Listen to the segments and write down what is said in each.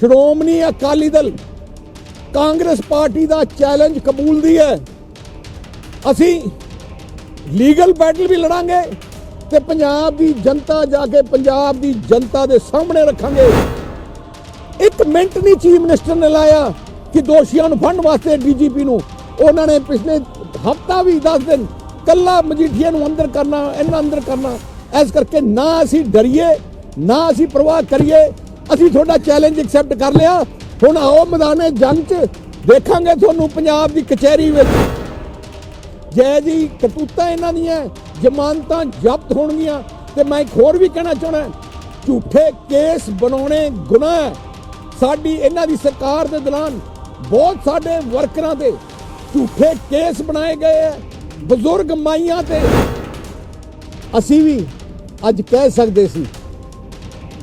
Shiromani Akali Dal Congress party ਦਾ challenge ਕਬੂਲਦੀ ਹੈ। ਅਸੀਂ ਲੀਗਲ ਬੈਟਲ ਵੀ ਲੜਾਂਗੇ ਤੇ ਪੰਜਾਬ ਦੀ ਜਨਤਾ ਜਾ ਕੇ ਪੰਜਾਬ ਦੀ ਜਨਤਾ ਦੇ ਸਾਹਮਣੇ ਰੱਖਾਂਗੇ। ਇੱਕ ਮਿੰਟ ਨਹੀਂ ਚੀਫ ਮਿਨਿਸਟਰ ਨੇ ਲਾਇਆ ਕਿ ਦੋਸ਼ੀਆਂ ਨੂੰ ਫੜਨ ਵਾਸਤੇ ਡੀਜੀਪੀ ਨੂੰ। ਉਹਨਾਂ ਨੇ ਪਿਛਲੇ ਹਫਤਾ ਵੀ 10 ਦਿਨ ਕੱਲਾ ਮਜੀਠੀਆ ਨੂੰ ਅੰਦਰ ਕਰਨਾ, ਇਹਨਾਂ ਅੰਦਰ ਕਰਨਾ। ਇਸ ਕਰਕੇ ਨਾ ਅਸੀਂ ਡਰੀਏ, ਨਾ ਅਸੀਂ ਪ੍ਰਵਾਹ ਕਰੀਏ। ਅਸੀਂ ਤੁਹਾਡਾ ਚੈਲੰਜ ਐਕਸੈਪਟ ਕਰ ਲਿਆ। ਹੁਣ ਆਓ ਮੈਦਾਨੇ ਜੰਗ 'ਚ, ਦੇਖਾਂਗੇ ਤੁਹਾਨੂੰ ਪੰਜਾਬ ਦੀ ਕਚਹਿਰੀ ਵਿੱਚ। ਜੈ ਜੀ ਕਰਤੂਤਾਂ ਇਹਨਾਂ ਦੀਆਂ, ਜ਼ਮਾਨਤਾਂ ਜ਼ਬਤ ਹੋਣਗੀਆਂ। ਤੇ ਮੈਂ ਇੱਕ ਹੋਰ ਵੀ ਕਹਿਣਾ ਚਾਹਣਾ ਝੂਠੇ ਕੇਸ ਬਣਾਉਣੇ ਗੁਨਾਹ ਸਾਡੀ ਇਹਨਾਂ ਦੀ ਸਰਕਾਰ ਦੇ ਦੌਰਾਨ ਬਹੁਤ ਸਾਡੇ ਵਰਕਰਾਂ ਤੇ ਝੂਠੇ ਕੇਸ ਬਣਾਏ ਗਏ ਹੈ, ਬਜ਼ੁਰਗ ਮਾਈਆਂ ਤੇ। ਅਸੀਂ ਵੀ ਅੱਜ ਕਹਿ ਸਕਦੇ ਸੀ,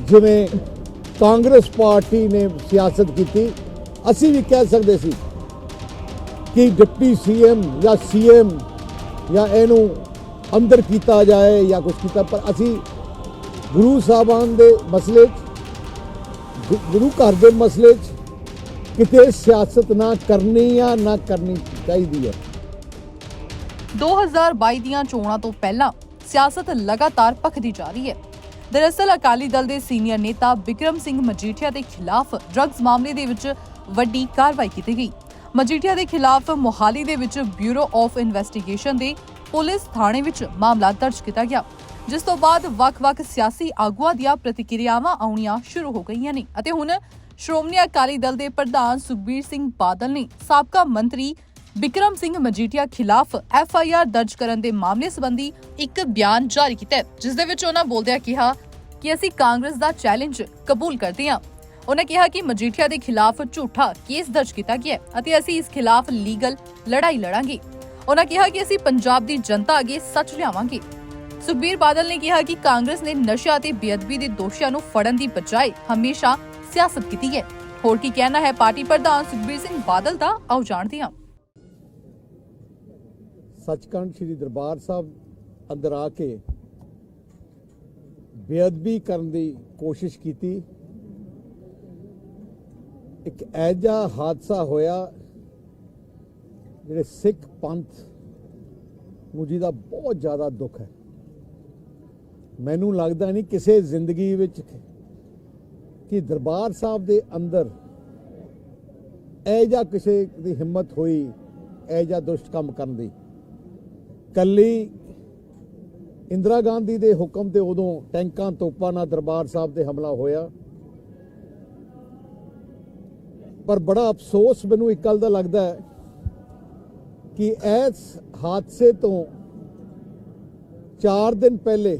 ਜਿਵੇਂ ਕਾਂਗਰਸ ਪਾਰਟੀ ਨੇ ਸਿਆਸਤ ਕੀਤੀ। ਅਸੀਂ ਵੀ ਕਹਿ ਸਕਦੇ ਸੀ ਕਿ ਡਿਪਟੀ ਸੀਐਮ ਜਾਂ ਸੀਐਮ ਜਾਂ ਇਹਨੂੰ ਅੰਦਰ ਕੀਤਾ ਜਾਏ ਜਾਂ ਕੁਝ ਕੀਤਾ, ਪਰ ਅਸੀਂ ਗੁਰੂ ਸਾਹਿਬਾਨ ਦੇ ਮਸਲੇ 'ਚ ਗੁਰੂ ਘਰ ਦੇ ਮਸਲੇ 'ਚ ਕਿਤੇ ਸਿਆਸਤ ਨਾ ਕਰਨੀ ਆ, ਨਾ ਕਰਨੀ ਚਾਹੀਦੀ ਹੈ 2022 ਦੀਆਂ ਚੋਣਾਂ ਤੋਂ ਪਹਿਲਾਂ ਸਿਆਸਤ ਲਗਾਤਾਰ ਭਖਦੀ ਜਾ ਰਹੀ ਹੈ। ਦਰਅਸਲ ਅਕਾਲੀ ਦਲ ਦੇ ਸੀਨੀਅਰ ਨੇਤਾ ਵਿਕਰਮ ਸਿੰਘ ਮਜੀਠੀਆ ਦੇ ਖਿਲਾਫ ਡਰੱਗਸ ਮਾਮਲੇ ਦੇ ਵਿੱਚ ਵੱਡੀ ਕਾਰਵਾਈ ਕੀਤੀ ਗਈ। ਮਜੀਠੀਆ ਦੇ ਖਿਲਾਫ ਮੋਹਾਲੀ ਦੇ ਵਿੱਚ ਬਿਊਰੋ ਆਫ ਇਨਵੈਸਟੀਗੇਸ਼ਨ ਦੇ ਪੁਲਿਸ ਥਾਣੇ ਵਿੱਚ ਮਾਮਲਾ ਦਰਜ ਕੀਤਾ ਗਿਆ, ਜਿਸ ਤੋਂ ਬਾਅਦ ਵੱਖ-ਵੱਖ ਸਿਆਸੀ ਆਗੂਆਂ ਦੀਆਂ ਪ੍ਰਤੀਕਿਰਿਆਵਾਂ ਆਉਣੀਆਂ ਸ਼ੁਰੂ ਹੋ ਗਈਆਂ ਨੇ ਅਤੇ ਹੁਣ ਸ਼੍ਰੋਮਣੀ ਅਕਾਲੀ ਦਲ ਦੇ ਪ੍ਰਧਾਨ ਸੁਖਬੀਰ ਸਿੰਘ ਬਾਦਲ ਨੇ ਸਾਬਕਾ ਮੰਤਰੀ ਬਿਕਰਮ ਸਿੰਘ ਮਜੀਠੀਆ ਖਿਲਾਫ ਐਫ ਆਈ ਆਰ ਦਰਜ ਕਰਨ ਦੇ ਮਾਮਲੇ ਸੰਬੰਧੀ ਇੱਕ ਬਿਆਨ ਜਾਰੀ ਕੀਤਾ ਜਿਸ ਦੇ ਵਿੱਚ ਉਹਨਾਂ ਬੋਲਦਿਆਂ ਕਿਹਾ ਕਿ ਅਸੀਂ ਕਾਂਗਰਸ ਦਾ ਚੈਲੰਜ ਕਬੂਲ ਕਰਦੇ ਹਾਂ। ਉਹਨਾਂ ਕਿਹਾ ਕਿ ਮਜੀਠੀਆ ਦੇ ਖਿਲਾਫ ਝੂਠਾ ਕੇਸ ਦਰਜ ਕੀਤਾ ਗਿਆ ਅਤੇ ਅਸੀਂ ਇਸ ਖਿਲਾਫ ਲੀਗਲ ਲੜਾਈ ਲੜਾਂਗੇ। ਉਹਨਾਂ ਕਿਹਾ ਕਿ ਅਸੀਂ ਪੰਜਾਬ ਦੀ ਜਨਤਾ ਅੱਗੇ ਸੱਚ ਲਿਆਵਾਂਗੇ। ਸੁਖਬੀਰ ਬਾਦਲ ਨੇ ਕਿਹਾ ਕਿ ਕਾਂਗਰਸ ਨੇ ਨਸ਼ਾ ਅਤੇ ਬੇਅਦਬੀ ਦੇ ਦੋਸ਼ੀਆਂ ਨੂੰ ਫੜਨ ਦੀ ਬਜਾਏ ਹਮੇਸ਼ਾ ਸਿਆਸਤ ਕੀਤੀ ਹੈ। ਹੋਰ ਕੀ ਕਹਿਣਾ ਹੈ, ਪਾਰਟੀ ਪ੍ਰਧਾਨ ਸੁਖਬੀਰ ਸਿੰਘ ਬਾਦਲ ਦਾ? ਆਓ ਜਾਣਦੇ ਹਾਂ। ਸੱਚਖੰਡ ਸ੍ਰੀ ਦਰਬਾਰ ਸਾਹਿਬ ਅੰਦਰ ਆ ਕੇ ਬੇਅਦਬੀ ਕਰਨ ਦੀ ਕੋਸ਼ਿਸ਼ ਕੀਤੀ। ਇੱਕ ਐਜਾ ਹਾਦਸਾ ਹੋਇਆ ਜਿਹੜੇ ਸਿੱਖ ਪੰਥ ਨੂੰ ਜਿਹਦਾ ਬਹੁਤ ਜ਼ਿਆਦਾ ਦੁੱਖ ਹੈ। ਮੈਨੂੰ ਲੱਗਦਾ ਨਹੀਂ ਕਿਸੇ ਜ਼ਿੰਦਗੀ ਵਿੱਚ ਕਿ ਦਰਬਾਰ ਸਾਹਿਬ ਦੇ ਅੰਦਰ ਐਜਾ ਕਿਸੇ ਦੀ ਹਿੰਮਤ ਹੋਈ ਐਜਾ ਦੁਸ਼ਟ ਕੰਮ ਕਰਨ ਦੀ। ਕੱਲੀ ਇੰਦਰਾ ਗਾਂਧੀ ਦੇ ਹੁਕਮ ਤੇ ਉਦੋਂ ਟੈਂਕਾਂ ਤੋਪਾਂ ਨਾਲ ਦਰਬਾਰ ਸਾਹਿਬ ਤੇ ਹਮਲਾ ਹੋਇਆ। ਪਰ ਬੜਾ ਅਫਸੋਸ ਮੈਨੂੰ ਇੱਕ ਗੱਲ ਦਾ ਲੱਗਦਾ ਹੈ ਕਿ ਇਸ ਹਾਦਸੇ ਤੋਂ 4 ਦਿਨ ਪਹਿਲੇ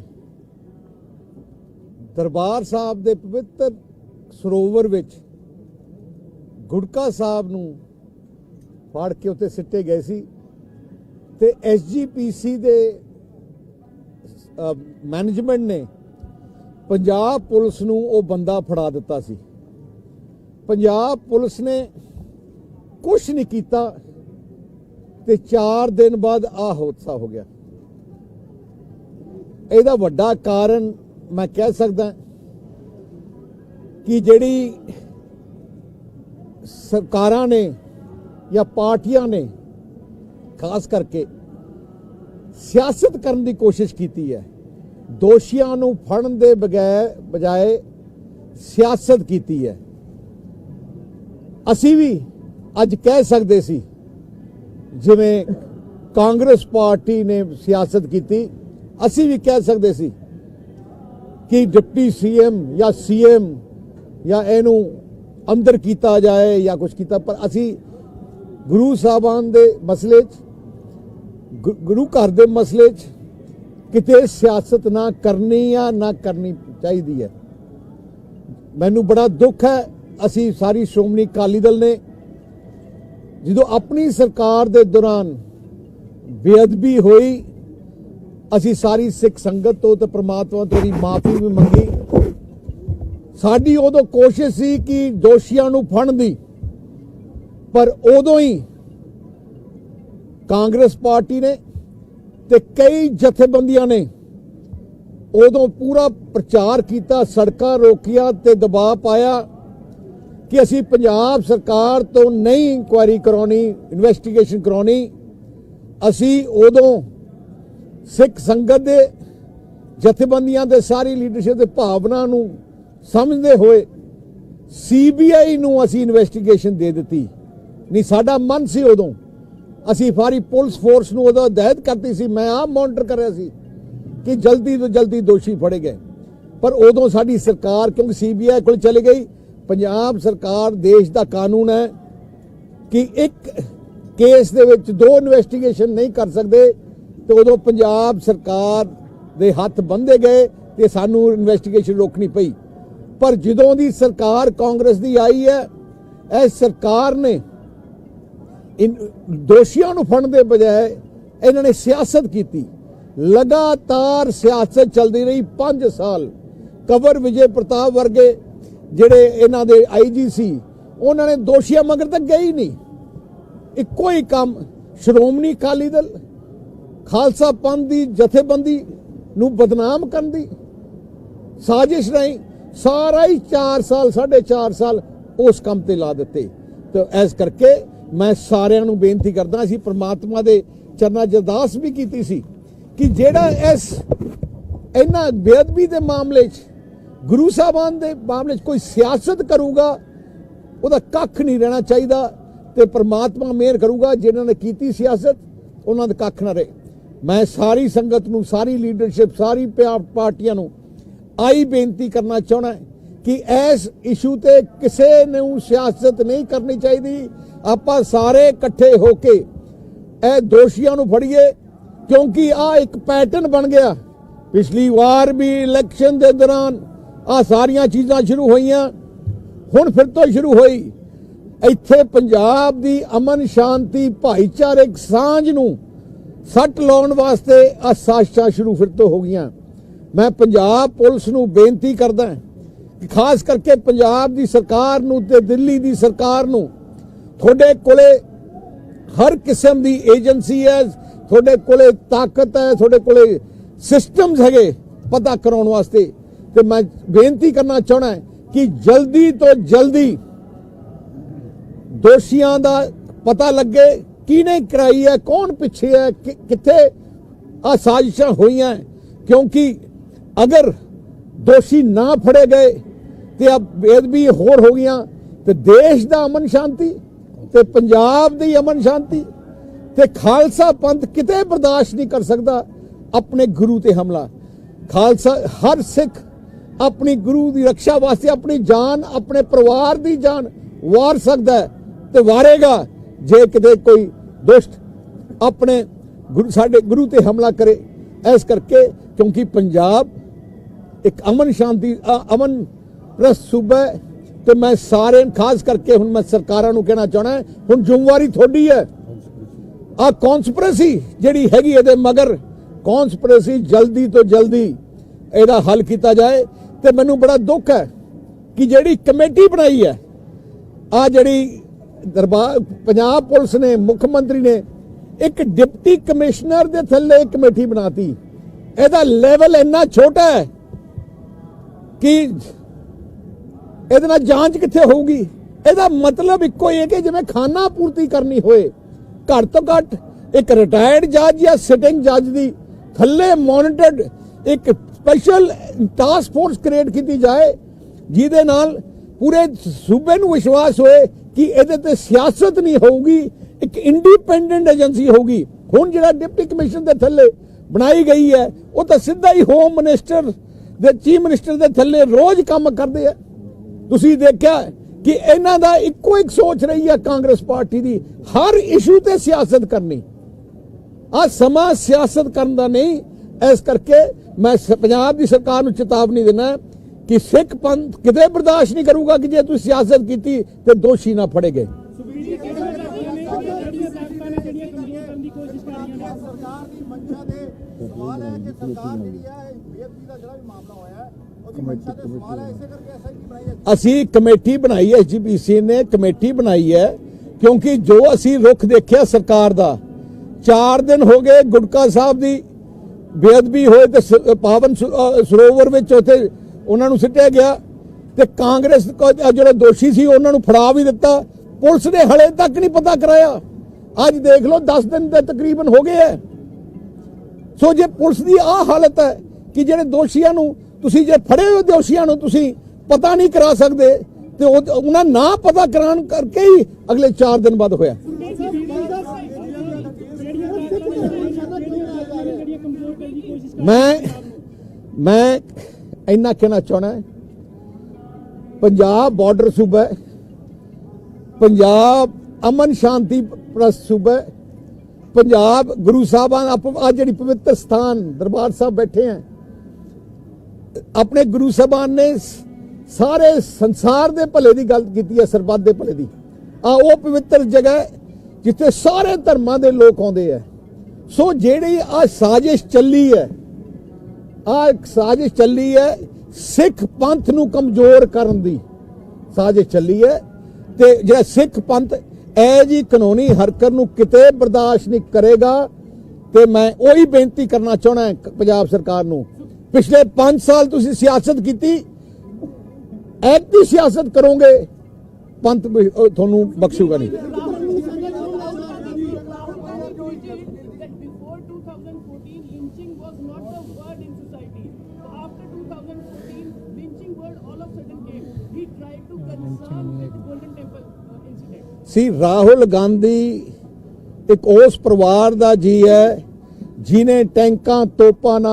ਦਰਬਾਰ ਸਾਹਿਬ ਦੇ ਪਵਿੱਤਰ ਸਰੋਵਰ ਵਿੱਚ ਗੁਟਕਾ ਸਾਹਿਬ ਨੂੰ ਫਾੜ ਕੇ ਉੱਤੇ ਸਿੱਟੇ ਗਏ ਸੀ। ਤੇ ਐਸਜੀਪੀਸੀ ਦੇ ਮੈਨੇਜਮੈਂਟ ਨੇ ਪੰਜਾਬ ਪੁਲਿਸ ਨੂੰ ਉਹ ਬੰਦਾ ਫੜਾ ਦਿੱਤਾ ਸੀ। ਪੰਜਾਬ ਪੁਲਿਸ ਨੇ ਕੁਝ ਨਹੀਂ ਕੀਤਾ ਤੇ 4 ਦਿਨ ਬਾਅਦ ਆ ਹਾਦਸਾ ਹੋ ਗਿਆ। ਇਹਦਾ ਵੱਡਾ ਕਾਰਨ ਮੈਂ ਕਹਿ ਸਕਦਾ ਕਿ ਜਿਹੜੀ ਸਰਕਾਰਾਂ ਨੇ ਜਾਂ ਪਾਰਟੀਆਂ ਨੇ ਖਾਸ ਕਰਕੇ ਸਿਆਸਤ ਕਰਨ ਦੀ ਕੋਸ਼ਿਸ਼ ਕੀਤੀ ਹੈ। ਦੋਸ਼ੀਆਂ ਨੂੰ ਫੜਨ ਦੇ ਬਗੈਰ, ਬਜਾਏ ਸਿਆਸਤ ਕੀਤੀ ਹੈ। ਅਸੀਂ ਵੀ ਅੱਜ ਕਹਿ ਸਕਦੇ ਸੀ, ਜਿਵੇਂ ਕਾਂਗਰਸ ਪਾਰਟੀ ਨੇ ਸਿਆਸਤ ਕੀਤੀ, ਅਸੀਂ ਵੀ ਕਹਿ ਸਕਦੇ ਸੀ ਕਿ ਡਿਪਟੀ ਸੀਐਮ ਜਾਂ ਸੀਐਮ ਜਾਂ ਇਹਨੂੰ ਅੰਦਰ ਕੀਤਾ ਜਾਏ ਜਾਂ ਕੁਝ ਕੀਤਾ, ਪਰ ਅਸੀਂ ਗੁਰੂ ਸਾਹਿਬਾਨ ਦੇ ਮਸਲੇ 'ਚ ਗੁਰੂ ਘਰ ਦੇ ਮਸਲੇ 'ਚ ਕਿਤੇ ਸਿਆਸਤ ਨਾ ਕਰਨੀ ਆ, ਨਾ ਕਰਨੀ ਚਾਹੀਦੀ ਹੈ। ਮੈਨੂੰ ਬੜਾ ਦੁੱਖ ਹੈ, ਅਸੀਂ ਸਾਰੀ ਸ਼੍ਰੋਮਣੀ ਅਕਾਲੀ ਦਲ ਨੇ ਜਦੋਂ ਆਪਣੀ ਸਰਕਾਰ ਦੇ ਦੌਰਾਨ ਬੇਅਦਬੀ ਹੋਈ, ਅਸੀਂ ਸਾਰੀ ਸਿੱਖ ਸੰਗਤ ਤੋਂ ਤੇ ਪ੍ਰਮਾਤਮਾ ਤੋਂ ਦੀ ਮਾਫੀ ਵੀ ਮੰਗੀ। ਸਾਡੀ ਉਦੋਂ ਕੋਸ਼ਿਸ਼ ਸੀ ਕਿ ਦੋਸ਼ੀਆਂ ਨੂੰ ਫੜਨ ਦੀ, ਪਰ ਉਦੋਂ ਹੀ ਕਾਂਗਰਸ ਪਾਰਟੀ ਨੇ ਤੇ ਕਈ ਜਥੇਬੰਦੀਆਂ ਨੇ ਉਦੋਂ ਪੂਰਾ ਪ੍ਰਚਾਰ ਕੀਤਾ, ਸੜਕਾਂ ਰੋਕੀਆਂ ਤੇ ਦਬਾਅ ਪਾਇਆ ਕਿ ਅਸੀਂ ਪੰਜਾਬ ਸਰਕਾਰ ਤੋਂ ਨਹੀਂ ਇਨਕੁਆਇਰੀ ਕਰਾਉਣੀ ਇਨਵੈਸਟੀਗੇਸ਼ਨ ਕਰਾਉਣੀ। ਅਸੀਂ ਉਦੋਂ ਸਿੱਖ ਸੰਗਤ ਦੇ ਜਥੇਬੰਦੀਆਂ ਦੇ ਸਾਰੀ ਲੀਡਰਸ਼ਿਪ ਦੇ ਭਾਵਨਾ ਨੂੰ ਸਮਝਦੇ ਹੋਏ ਸੀਬੀਆਈ ਨੂੰ ਅਸੀਂ ਇਨਵੈਸਟੀਗੇਸ਼ਨ ਦੇ ਦਿੱਤੀ। ਨਹੀਂ, ਸਾਡਾ ਮਨ ਸੀ ਉਦੋਂ ਅਸੀਂ ਫਾਰੀ ਪੁਲਿਸ ਫੋਰਸ ਨੂੰ ਉਦੋਂ ਹਦਾਇਤ ਕਰਤੀ ਸੀ, ਮੈਂ ਆਪ ਮੋਨਿਟਰ ਕਰ ਰਿਹਾ ਸੀ ਕਿ ਜਲਦੀ ਤੋਂ ਜਲਦੀ ਦੋਸ਼ੀ ਫੜੇ ਗਏ। ਪਰ ਉਦੋਂ ਸਾਡੀ ਸਰਕਾਰ, ਕਿਉਂਕਿ ਸੀਬੀਆਈ ਕੋਲ ਚਲੀ ਗਈ, ਪੰਜਾਬ ਸਰਕਾਰ ਦੇਸ਼ ਦਾ ਕਾਨੂੰਨ ਹੈ ਕਿ ਇੱਕ ਕੇਸ ਦੇ ਵਿੱਚ ਦੋ ਇਨਵੈਸਟੀਗੇਸ਼ਨ ਨਹੀਂ ਕਰ ਸਕਦੇ, ਤੇ ਉਦੋਂ ਪੰਜਾਬ ਸਰਕਾਰ ਦੇ ਹੱਥ ਬੰਦੇ ਗਏ ਤੇ ਸਾਨੂੰ ਇਨਵੈਸਟੀਗੇਸ਼ਨ ਰੋਕਣੀ ਪਈ। ਪਰ ਜਦੋਂ ਦੀ ਸਰਕਾਰ ਕਾਂਗਰਸ ਦੀ ਆਈ ਹੈ, ਇਹ ਸਰਕਾਰ ਨੇ ਇਨ ਦੋਸ਼ੀਆਂ ਨੂੰ ਫੜਨ ਦੇ ਬਜਾਏ ਇਹਨਾਂ ਨੇ ਸਿਆਸਤ ਕੀਤੀ। ਲਗਾਤਾਰ ਸਿਆਸਤ ਚੱਲਦੀ ਰਹੀ 5 ਸਾਲ। ਕਵਰ ਵਿਜੇ ਪ੍ਰਤਾਪ ਵਰਗੇ ਜਿਹੜੇ ਇਹਨਾਂ ਦੇ ਆਈਜੀ ਸੀ, ਉਹਨਾਂ ਨੇ ਦੋਸ਼ੀਆਂ ਮਗਰ ਤੱਕ ਗਏ ਹੀ ਨਹੀਂ। ਇੱਕੋ ਹੀ ਕੰਮ, ਸ਼੍ਰੋਮਣੀ ਅਕਾਲੀ ਦਲ, ਖਾਲਸਾ ਪੰਥ ਦੀ ਜਥੇਬੰਦੀ ਨੂੰ ਬਦਨਾਮ ਕਰਨ ਦੀ। ਸਾਜ਼ਿਸ਼ ਨਹੀਂ ਸਾਰਾ ਹੀ 4 ਸਾਲ 4.5 ਸਾਲ ਉਸ ਕੰਮ ਤੇ ਲਾ ਦਿੱਤੇ। ਤੇ ਇਸ ਕਰਕੇ ਮੈਂ ਸਾਰਿਆਂ ਨੂੰ ਬੇਨਤੀ ਕਰਦਾ, ਅਸੀਂ ਪ੍ਰਮਾਤਮਾ ਦੇ ਚਰਨਾਂ 'ਚ ਅਰਦਾਸ ਵੀ ਕੀਤੀ ਸੀ ਕਿ ਜਿਹੜਾ ਇਸ, ਇਹਨਾਂ ਬੇਅਦਬੀ ਦੇ ਮਾਮਲੇ 'ਚ, ਗੁਰੂ ਸਾਹਿਬਾਨ ਦੇ ਮਾਮਲੇ 'ਚ ਕੋਈ ਸਿਆਸਤ ਕਰੂਗਾ, ਉਹਦਾ ਕੱਖ ਨਹੀਂ ਰਹਿਣਾ ਚਾਹੀਦਾ ਤੇ ਪ੍ਰਮਾਤਮਾ ਮਿਹਰ ਕਰੂਗਾ ਜਿਨ੍ਹਾਂ ਨੇ ਕੀਤੀ ਸਿਆਸਤ, ਉਹਨਾਂ ਦਾ ਕੱਖ ਨਾ ਰਹੇ। ਮੈਂ ਸਾਰੀ ਸੰਗਤ ਨੂੰ, ਸਾਰੀ ਲੀਡਰਸ਼ਿਪ ਸਾਰੀ ਪਿਆ- ਪਾਰਟੀਆਂ ਨੂੰ ਆਈ ਬੇਨਤੀ ਕਰਨਾ ਚਾਹਣਾ ਕਿ ਇਸ ਇਸ਼ੂ ਤੇ ਕਿਸੇ ਨੂੰ ਸਿਆਸਤ ਨਹੀਂ ਕਰਨੀ ਚਾਹੀਦੀ ਆਪਾਂ ਸਾਰੇ ਇਕੱਠੇ ਹੋ ਕੇ ਇਹ ਦੋਸ਼ੀਆਂ ਨੂੰ ਫੜੀਏ, ਕਿਉਂਕਿ ਆ ਇੱਕ ਪੈਟਰਨ ਬਣ ਗਿਆ। ਪਿਛਲੀ ਵਾਰ ਵੀ ਇਲੈਕਸ਼ਨ ਦੇ ਦੌਰਾਨ ਆ ਸਾਰੀਆਂ ਚੀਜ਼ਾਂ ਸ਼ੁਰੂ ਹੋਈਆਂ। ਹੁਣ ਫਿਰ ਤੋਂ ਸ਼ੁਰੂ ਹੋਈ। ਇੱਥੇ ਪੰਜਾਬ ਦੀ ਅਮਨ ਸ਼ਾਂਤੀ ਭਾਈਚਾਰਕ ਸਾਂਝ ਨੂੰ ਸੱਟ ਲਾਉਣ ਵਾਸਤੇ ਆ ਸਾਸ਼ਾਂ ਸ਼ੁਰੂ ਫਿਰ ਤੋਂ ਹੋ ਗਈਆਂ। ਮੈਂ ਪੰਜਾਬ ਪੁਲਿਸ ਨੂੰ ਬੇਨਤੀ ਕਰਦਾ ਕਿ ਖਾਸ ਕਰਕੇ ਪੰਜਾਬ ਦੀ ਸਰਕਾਰ ਨੂੰ ਤੇ ਦਿੱਲੀ ਦੀ ਸਰਕਾਰ ਨੂੰ ਤੁਹਾਡੇ ਕੋਲੇ ਹਰ ਕਿਸਮ ਦੀ ਏਜੰਸੀ ਹੈ, ਤੁਹਾਡੇ ਕੋਲੇ ਤਾਕਤ ਹੈ, ਤੁਹਾਡੇ ਕੋਲੇ ਸਿਸਟਮਸ ਹੈਗੇ ਪਤਾ ਕਰਾਉਣ ਵਾਸਤੇ। ਤੇ ਮੈਂ ਬੇਨਤੀ ਕਰਨਾ ਚਾਹਣਾ ਕਿ ਜਲਦੀ ਤੋਂ ਜਲਦੀ ਦੋਸ਼ੀਆਂ ਦਾ ਪਤਾ ਲੱਗੇ ਕਿਹਨੇ ਕਰਾਈ ਹੈ, ਕੌਣ ਪਿੱਛੇ ਹੈ, ਕਿ- ਕਿੱਥੇ ਆ ਸਾਜ਼ਿਸ਼ਾਂ ਹੋਈਆਂ। ਕਿਉਂਕਿ ਅਗਰ ਦੋਸ਼ੀ ਨਾ ਫੜੇ ਗਏ ਤੇ ਆ ਬੇਦਬੀ ਹੋਰ ਹੋ ਗਈਆਂ, ਤੇ ਦੇਸ਼ ਦਾ ਅਮਨ ਸ਼ਾਂਤੀ ਤੇ ਪੰਜਾਬ ਦੀ ਅਮਨ ਸ਼ਾਂਤੀ ਤੇ ਖਾਲਸਾ ਪੰਥ ਕਿਤੇ ਬਰਦਾਸ਼ਤ ਨਹੀਂ ਕਰ ਸਕਦਾ ਆਪਣੇ ਗੁਰੂ ਤੇ ਹਮਲਾ। ਖਾਲਸਾ ਹਰ ਸਿੱਖ ਆਪਣੀ ਗੁਰੂ ਦੀ ਰੱਖਿਆ ਵਾਸਤੇ ਆਪਣੀ ਜਾਨ, ਆਪਣੇ ਪਰਿਵਾਰ ਦੀ ਜਾਨ ਵਾਰ ਸਕਦਾ ਹੈ ਤੇ ਵਾਰੇਗਾ ਜੇ ਕਿਤੇ ਕੋਈ ਦੁਸ਼ਟ ਆਪਣੇ ਗੁਰੂ ਸਾਡੇ ਗੁਰੂ ਤੇ ਹਮਲਾ ਕਰੇ। ਇਸ ਕਰਕੇ ਕਿਉਂਕਿ ਪੰਜਾਬ ਇੱਕ ਅਮਨ ਸ਼ਾਂਤੀ ਅਮਨ ਪ੍ਰਸ ਸੂਬਾ ਹੈ ਤੇ ਮੈਂ ਸਾਰੇ ਖਾਸ ਕਰਕੇ ਹੁਣ ਮੈਂ ਸਰਕਾਰਾਂ ਨੂੰ ਕਹਿਣਾ ਚਾਹਣਾ ਹੁਣ ਜ਼ਿੰਮੇਵਾਰੀ ਤੁਹਾਡੀ ਹੈ। ਆ ਕਨਸਪੀਰੇਸੀ ਜਿਹੜੀ ਹੈਗੀ ਇਹਦੇ ਮਗਰ ਕਨਸਪੀਰੇਸੀ ਜਲਦੀ ਤੋਂ ਜਲਦੀ ਇਹਦਾ ਹੱਲ ਕੀਤਾ ਜਾਏ ਤੇ ਮੈਨੂੰ ਬੜਾ ਦੁੱਖ ਹੈ ਕਿ ਜਿਹੜੀ ਕਮੇਟੀ ਬਣਾਈ ਹੈ ਆ ਜਿਹੜੀ ਦਰਬਾਰ, ਪੰਜਾਬ ਪੁਲਿਸ ਨੇ, ਮੁੱਖ ਮੰਤਰੀ ਨੇ, ਇੱਕ ਡਿਪਟੀ ਕਮਿਸ਼ਨਰ ਦੇ ਥੱਲੇ ਇੱਕ ਕਮੇਟੀ ਬਣਾਤੀ। ਇਹਦਾ ਲੈਵਲ ਇੰਨਾ ਛੋਟਾ ਹੈ ਕਿ ਇਹਦੇ ਨਾਲ ਜਾਂਚ ਕਿੱਥੇ ਹੋਊਗੀ? ਇਹਦਾ ਮਤਲਬ ਇੱਕੋ ਹੀ ਹੈ ਕਿ ਜਿਵੇਂ ਖਾਨਾ ਪੂਰਤੀ ਕਰਨੀ ਹੋਏ, ਘੱਟ ਤੋਂ ਘੱਟ ਇੱਕ ਰਿਟਾਇਰਡ ਜੱਜ ਜਾਂ ਸਿਟਿੰਗ ਜੱਜ ਦੀ ਥੱਲੇ ਮੋਨੀਟਰਡ ਇੱਕ ਸਪੈਸ਼ਲ ਟਾਸਕ ਫੋਰਸ ਕ੍ਰੀਏਟ ਕੀਤੀ ਜਾਏ, ਜਿਹਦੇ ਨਾਲ ਪੂਰੇ ਸੂਬੇ ਨੂੰ ਵਿਸ਼ਵਾਸ ਹੋਏ ਕਿ ਇਹਦੇ ਤੇ ਸਿਆਸਤ ਨਹੀਂ ਹੋਊਗੀ, ਇੱਕ ਇੰਡੀਪੈਂਡੈਂਟ ਏਜੰਸੀ ਹੋਊਗੀ। ਹੁਣ ਜਿਹੜਾ ਡਿਪਟੀ ਕਮਿਸ਼ਨ ਦੇ ਥੱਲੇ ਬਣਾਈ ਗਈ ਹੈ, ਉਹ ਤਾਂ ਸਿੱਧਾ ਹੀ ਹੋਮ ਮਿਨਿਸਟਰ ਦੇ ਚੀਫ ਮਿਨਿਸਟਰ ਦੇ ਥੱਲੇ ਰੋਜ਼ ਕੰਮ ਕਰਦੇ ਆ। ਤੁਸੀਂ ਦੇਖਿਆ ਕਿ ਇਹਨਾਂ ਦਾ ਇੱਕੋ ਇੱਕ ਸੋਚ ਰਹੀ ਹੈ ਕਾਂਗਰਸ ਪਾਰਟੀ ਦੀ, ਹਰ ਇਸ਼ੂ ਤੇ ਸਿਆਸਤ ਕਰਨੀ। ਆ ਸਮਾਂ ਸਿਆਸਤ ਕਰਨ ਦਾ ਨਹੀਂ, ਇਸ ਕਰਕੇ ਮੈਂ ਪੰਜਾਬ ਦੀ ਸਰਕਾਰ ਨੂੰ ਚੇਤਾਵਨੀ ਦਿੰਦਾ ਕਿ ਸਿੱਖ ਪੰਥ ਕਿਤੇ ਬਰਦਾਸ਼ਤ ਨਹੀਂ ਕਰੂਗਾ ਕਿ ਜੇ ਤੁਸੀਂ ਸਿਆਸਤ ਕੀਤੀ ਤੇ ਦੋਸ਼ੀ ਨਾ ਫੜੇ ਗਏ। ਸਰਕਾਰ ਦੀ ਮੰਸ਼ਾ ਦੇ ਸਵਾਲ ਹੈ ਕਿ ਸਰਕਾਰ ਜਿਹੜੀ ਹੈ ਬੇਅਦਬੀ ਦਾ ਜਿਹੜਾ ਵੀ ਮਾਮਲਾ ਹੋਇਆ ਹੈ। ਉਹਦੀ ਅਸੀਂ ਕਮੇਟੀ ਬਣਾਈ ਹੈ ਐਸਜੀਪੀਸੀ ਨੇ ਕਮੇਟੀ ਬਣਾਈ ਹੈ, ਕਿਉਂਕਿ ਜੋ ਅਸੀਂ ਰੁਖ ਦੇਖਿਆ ਸਰਕਾਰ ਦਾ 4 ਦਿਨ ਹੋ ਗਏ ਗੁਟਕਾ ਸਾਹਿਬ ਦੀ ਬੇਅਦਬੀ ਹੋਏ ਤੇ ਪਾਵਨ ਸਰੋਵਰ ਵਿੱਚ ਉੱਥੇ ਉਹਨਾਂ ਨੂੰ ਸਿੱਟਿਆ ਗਿਆ ਤੇ ਕਾਂਗਰਸ ਜਿਹੜਾ ਦੋਸ਼ੀ ਸੀ ਉਹਨਾਂ ਨੂੰ ਫੜਾ ਵੀ ਦਿੱਤਾ। ਪੁਲਿਸ ਨੇ ਹਲੇ ਤੱਕ ਨਹੀਂ ਪਤਾ ਕਰਾਇਆ। ਅੱਜ ਦੇਖ ਲਓ 10 ਦਿਨ ਦੇ ਤਕਰੀਬਨ ਹੋ ਗਏ ਐ ਸੋ ਜੇ ਪੁਲਿਸ ਦੀ ਆ ਹਾਲਤ ਹੈ ਕਿ ਜਿਹੜੇ ਦੋਸ਼ੀਆਂ ਨੂੰ ਤੁਸੀਂ ਜੇ ਫੜੇ ਹੋ ਦੋਸ਼ੀਆਂ ਨੂੰ ਤੁਸੀਂ ਪਤਾ ਨਹੀਂ ਕਰਾ ਸਕਦੇ, ਤੇ ਉਹ- ਉਹਨਾਂ ਨਾ ਪਤਾ ਕਰਾਉਣ ਕਰਕੇ ਹੀ ਅਗਲੇ 4 ਦਿਨ ਬਾਅਦ ਹੋਇਆ। ਮੈਂ ਮੈਂ ਇੰਨਾ ਕਹਿਣਾ ਚਾਹਣਾ ਪੰਜਾਬ ਬਾਰਡਰ ਸੂਬਾ ਪੰਜਾਬ ਅਮਨ ਸ਼ਾਂਤੀ ਪ੍ਰਸਤ ਸੂਬਾ ਪੰਜਾਬ ਗੁਰੂ ਸਾਹਿਬਾਨ ਆ ਜਿਹੜੀ ਪਵਿੱਤਰ ਸਥਾਨ ਦਰਬਾਰ ਸਾਹਿਬ ਬੈਠੇ ਆ ਆਪਣੇ ਗੁਰੂ ਸਾਹਿਬਾਨ ਨੇ ਸਾਰੇ ਸੰਸਾਰ ਦੇ ਭਲੇ ਦੀ ਗੱਲ ਕੀਤੀ ਹੈ, ਸਰਬੱਤ ਦੇ ਭਲੇ ਦੀ। ਆ ਉਹ ਪਵਿੱਤਰ ਜਗ੍ਹਾ ਜਿੱਥੇ ਸਾਰੇ ਧਰਮਾਂ ਦੇ ਲੋਕ ਆਉਂਦੇ ਆ ਸੋ ਜਿਹੜੀ ਆ ਸਾਜ਼ਿਸ਼ ਚੱਲੀ ਹੈ, ਆ ਸਾਜ਼ਿਸ਼ ਚੱਲੀ ਹੈ, ਸਿੱਖ ਪੰਥ ਨੂੰ ਕਮਜ਼ੋਰ ਕਰਨ ਦੀ ਸਾਜ਼ਿਸ਼ ਚੱਲੀ ਹੈ। ਤੇ ਜਿਹੜਾ ਸਿੱਖ ਪੰਥ ਐ ਜੀ ਕਾਨੂੰਨੀ ਹਰਕਤ ਨੂੰ ਕਿਤੇ ਬਰਦਾਸ਼ਤ ਨਹੀਂ ਕਰੇਗਾ। ਤੇ ਮੈਂ ਉਹੀ ਬੇਨਤੀ ਕਰਨਾ ਚਾਹਣਾ ਪੰਜਾਬ ਸਰਕਾਰ ਨੂੰ ਪਿਛਲੇ 5 ਸਾਲ ਤੁਸੀਂ ਸਿਆਸਤ ਕੀਤੀ ਐਕਟਿਵ ਸਿਆਸਤ ਕਰੋਗੇ ਪੰਥ ਤੁਹਾਨੂੰ ਬਖਸ਼ੂਗਾ ਨਹੀਂ ਸੀ ਰਾਹੁਲ ਗਾਂਧੀ ਇੱਕ ਉਸ ਪਰਿਵਾਰ ਦਾ ਜੀ ਹੈ ਜਿਨੇ ਟੈਂਕਾਂ ਤੋਪਾਂ ਨਾਲ